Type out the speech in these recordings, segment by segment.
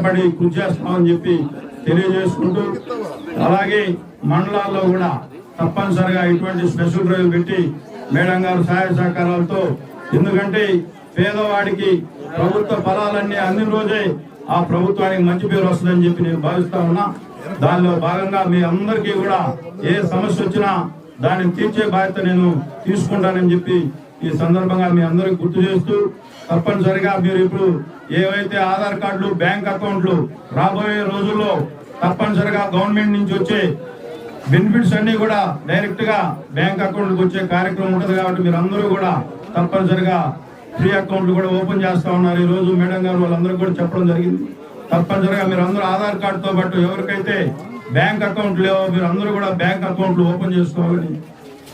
పడి కృషి చేస్తామని చెప్పి తెలియజేసుకుంటూ అలాగే మండలాల్లో కూడా తప్పనిసరిగా ఇటువంటి స్పెషల్ డ్రైవ్ పెట్టి మేడం గారు సహాయ సహకారాలతో ఎందుకంటే పేదవాడికి ప్రభుత్వ ఫలాలన్నీ అందిన రోజే ఆ ప్రభుత్వానికి మంచి పేరు వస్తుందని చెప్పి నేను భావిస్తా ఉన్నా. దానిలో భాగంగా మీ అందరికీ కూడా ఏ సమస్య వచ్చినా దాన్ని తీర్చే బాధ్యత నేను తీసుకుంటానని చెప్పి ఈ సందర్భంగా మీ అందరికి గుర్తు చేస్తూ తప్పనిసరిగా మీరు ఇప్పుడు ఏవైతే ఆధార్ కార్డులు బ్యాంక్ అకౌంట్లు రాబోయే రోజుల్లో తప్పనిసరిగా గవర్నమెంట్ నుంచి వచ్చే బెనిఫిట్స్ అన్ని కూడా డైరెక్ట్గా బ్యాంక్ అకౌంట్కి వచ్చే కార్యక్రమం ఉంటుంది కాబట్టి మీరు అందరూ కూడా తప్పనిసరిగా ఫ్రీ అకౌంట్లు కూడా ఓపెన్ చేస్తా ఉన్నారు. ఈ రోజు మేడం గారు వాళ్ళందరూ కూడా చెప్పడం జరిగింది. తప్పనిసరిగా మీరు అందరూ ఆధార్ కార్డుతో పాటు ఎవరికైతే బ్యాంక్ అకౌంట్ లేవో మీరు అందరూ కూడా బ్యాంక్ అకౌంట్లు ఓపెన్ చేసుకోవాలని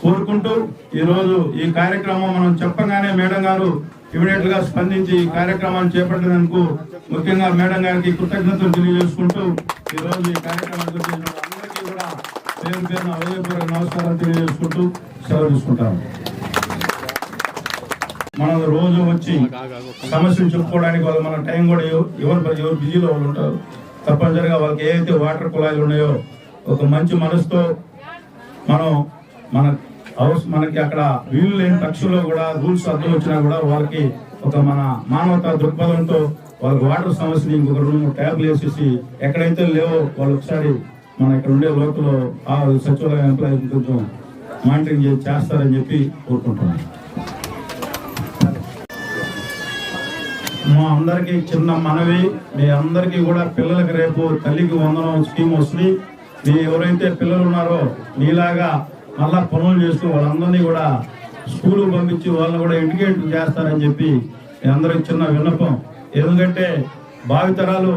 కోరుకుంటూ ఈరోజు ఈ కార్యక్రమం మనం చెప్పగానే మేడం గారు ఇమీడియట్గా స్పందించి ఈ కార్యక్రమాన్ని చేపట్టినందుకు ముఖ్యంగా మేడం గారికి కృతజ్ఞతలు తెలియజేసుకుంటూ ఈరోజు ఈ కార్యక్రమం అందరికీ కూడా పేరు పేరున హృదయపూర్వక నమస్కారం తెలియజేసుకుంటూ సెలవు తీసుకుంటాం మనం రోజు వచ్చి సమస్యలు చెప్పుకోవడానికి వాళ్ళు మన టైం కూడా ఎవరు ఎవరు బిజీలో వాళ్ళు ఉంటారు. తప్పనిసరిగా వాళ్ళకి ఏదైతే వాటర్ కుళాయిలు ఉన్నాయో ఒక మంచి మనసుతో మనం మన హౌస్ మనకి అక్కడ వీలు లేని పక్షుల్లో కూడా రూల్స్ అర్థం వచ్చినా కూడా వాళ్ళకి ఒక మన మానవత దృక్పథంతో వాళ్ళకి వాటర్ సమస్యని ఇంకొక రూమ్ ట్యాబ్లు వేసేసి ఎక్కడైతే లేవో వాళ్ళు ఒకసారి మన ఇక్కడ ఉండే లోకల్ ఆ సచివాలయం ఎంప్లాయీ కొంచెం మానిటరింగ్ చేసి చేస్తారని చెప్పి కోరుకుంటున్నాను. మా అందరికీ చిన్న మనవి మీ అందరికీ కూడా పిల్లలకి రేపు తల్లికి వందనం స్కీమ్ వస్తుంది. మీ ఎవరైతే పిల్లలు ఉన్నారో మీలాగా మళ్ళా పనులు చేస్తూ వాళ్ళందరినీ కూడా స్కూల్ పంపించి వాళ్ళని కూడా ఎడ్యుకేట్ చేస్తారని చెప్పి మీ అందరికి చిన్న విన్నపం. ఎందుకంటే భావితరాలు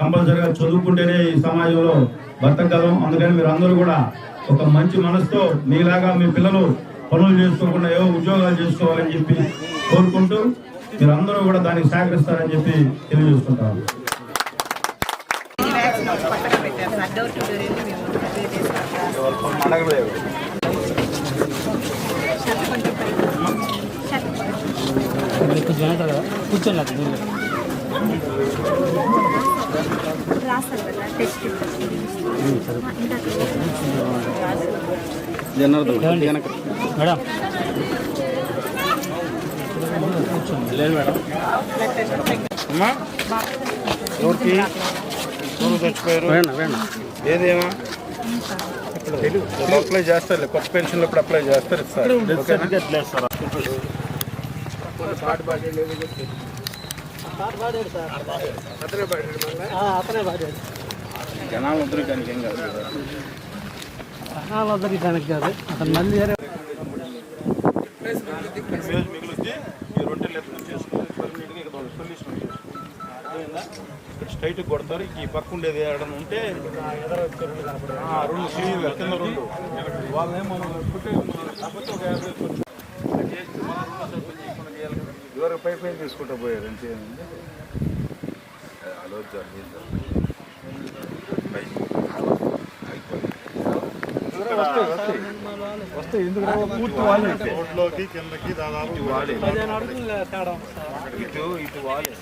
కంపల్సరిగా చదువుకుంటేనే ఈ సమాజంలో బతకగలం. అందుకని మీరు అందరూ కూడా ఒక మంచి మనసుతో మీలాగా మీ పిల్లలు పనులు చేసుకోకుండా ఏవో ఉద్యోగాలు చేసుకోవాలని చెప్పి కోరుకుంటూ మీరందరూ కూడా దానికి సహకరిస్తారని చెప్పి తెలియజేసుకుంటాను. వ్యాక్సిన్ వెనకాల కూర్చోండి అక్కడ దీనిలో. మేడం కూర్చోండి లేదు మేడం అమ్మా ఎవరికి ఎవరు చచ్చిపోయారు ఏదేమా అప్లై చేస్తారు కొత్త పెన్షన్లు అప్లై చేస్తారు ఇస్తారు? జనాలు ఉద్రికానికి ఏం కాదు. అతను? ఇక్కడ స్ట్రైట్ కొడతారు ఈ పక్క ఉండేది ఏడన్నా ఉంటే ఆ, రెండు సీరియల్ కింద రెండు. వాళ్ళేం మనం పుట్టే మనం కాకపోతే ఒక యాభై కొంచెం చేస్తే మనం రెండో సర్పంచ్ చేయకుండా చేయాలి కదా. ఇదివరకు పై పై తీసుకుంటూ పోయారు హలో వస్తాయి వస్తాయి వస్తాయి. ఎందుకు? పూర్తి వాళ్ళే రోడ్లోకి కిందకి దాదాపు వాళ్ళే పదిహేను అడుగులు తేడా ఇటు ఇటు వాళ్ళే